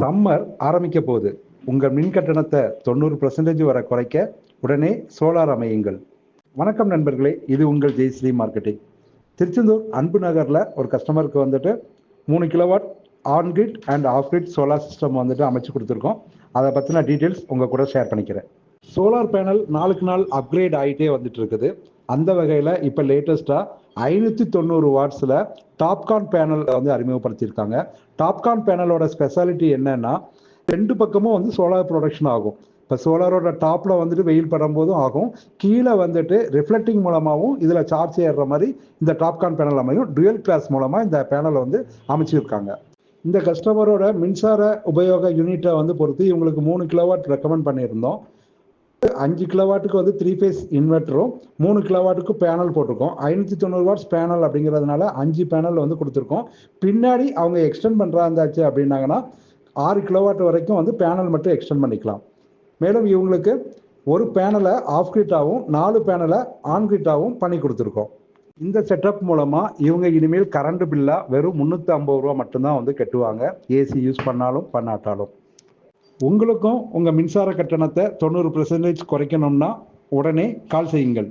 Summer ஆரம்பிக்க போகுது. உங்கள் மின் கட்டணத்தை தொண்ணூறு பர்சன்டேஜ் வரை குறைக்க உடனே சோலார் அமையுங்கள். வணக்கம் நண்பர்களே இது உங்கள் ஜெய்ஸ்ரீ மார்க்கெட்டிங். திருச்செந்தூர் அன்பு நகரில் ஒரு கஸ்டமருக்கு வந்துட்டு மூணு kilowatt on grid and off grid solar system வந்துட்டு அமைச்சு கொடுத்துருக்கோம். அதை பற்றின டீட்டெயில்ஸ் உங்கள் கூட ஷேர் பண்ணிக்கிறேன். சோலார் பேனல் நாளுக்கு நாள் அப்கிரேட் ஆகிட்டே வந்துட்டு இருக்குது. அந்த வகையில் இப்போ லேட்டஸ்ட்டாக ஐநூற்றி தொண்ணூறு வாட்ஸில் டாப்கான் பேனல் வந்து அறிமுகப்படுத்தியிருக்காங்க. டாப்கான் பேனலோட ஸ்பெஷாலிட்டி என்னன்னா ரெண்டு பக்கமும் வந்து சோலார் ப்ரொடக்ஷன் ஆகும். இப்போ சோலாரோட டாப்பில் வந்துட்டு வெயில் படும்போதும் ஆகும். கீழே வந்துட்டு ரிஃப்ளெக்டிங் மூலமாகவும் இதில் சார்ஜ் ஏறுற மாதிரி இந்த டாப்கான் பேனல் அமையும். டுவெல் கிளாஸ் மூலமாக இந்த பேனலை வந்து அமைச்சிருக்காங்க. இந்த கஸ்டமரோட மின்சார உபயோக யூனிட்டை வந்து பொறுத்து இவங்களுக்கு மூணு கிலோவாட் ரெக்கமெண்ட் பண்ணியிருந்தோம். அஞ்சு கிலோவாட்டுக்கு வந்து த்ரீ ஃபேஸ் இன்வெர்ட்டரும் மூணு கிலோவாட்டுக்கு பேனல் போட்டிருக்கோம். ஐநூற்றி தொண்ணூறு வாட்ஸ் பேனல் அப்படிங்கிறதுனால அஞ்சு பேனல் வந்து கொடுத்துருக்கோம். பின்னாடி அவங்க எக்ஸ்டெண்ட் பண்ணுறா இருந்தாச்சு அப்படின்னாங்கன்னா ஆறு கிலோவாட் வரைக்கும் வந்து பேனல் மட்டும் எக்ஸ்டெண்ட் பண்ணிக்கலாம். மேலும் இவங்களுக்கு ஒரு பேனலை ஆஃப் கிரிட்டாகவும் நாலு பேனலை ஆன் கிரிட்டாகவும் பண்ணி கொடுத்துருக்கோம். இந்த செட்டப் மூலமாக இவங்க இனிமேல் கரண்ட் பில்லாக வெறும் முந்நூற்றி ஐம்பது ரூபா மட்டும்தான் வந்து கட்டுவாங்க. ஏசி யூஸ் பண்ணாலும் பண்ணாட்டாலும். உங்களுக்கும் உங்கள் மின்சார கட்டணத்தை தொண்ணூறு பெர்சன்டேஜ் குறைக்கணும்னா உடனே கால் செய்யுங்கள்.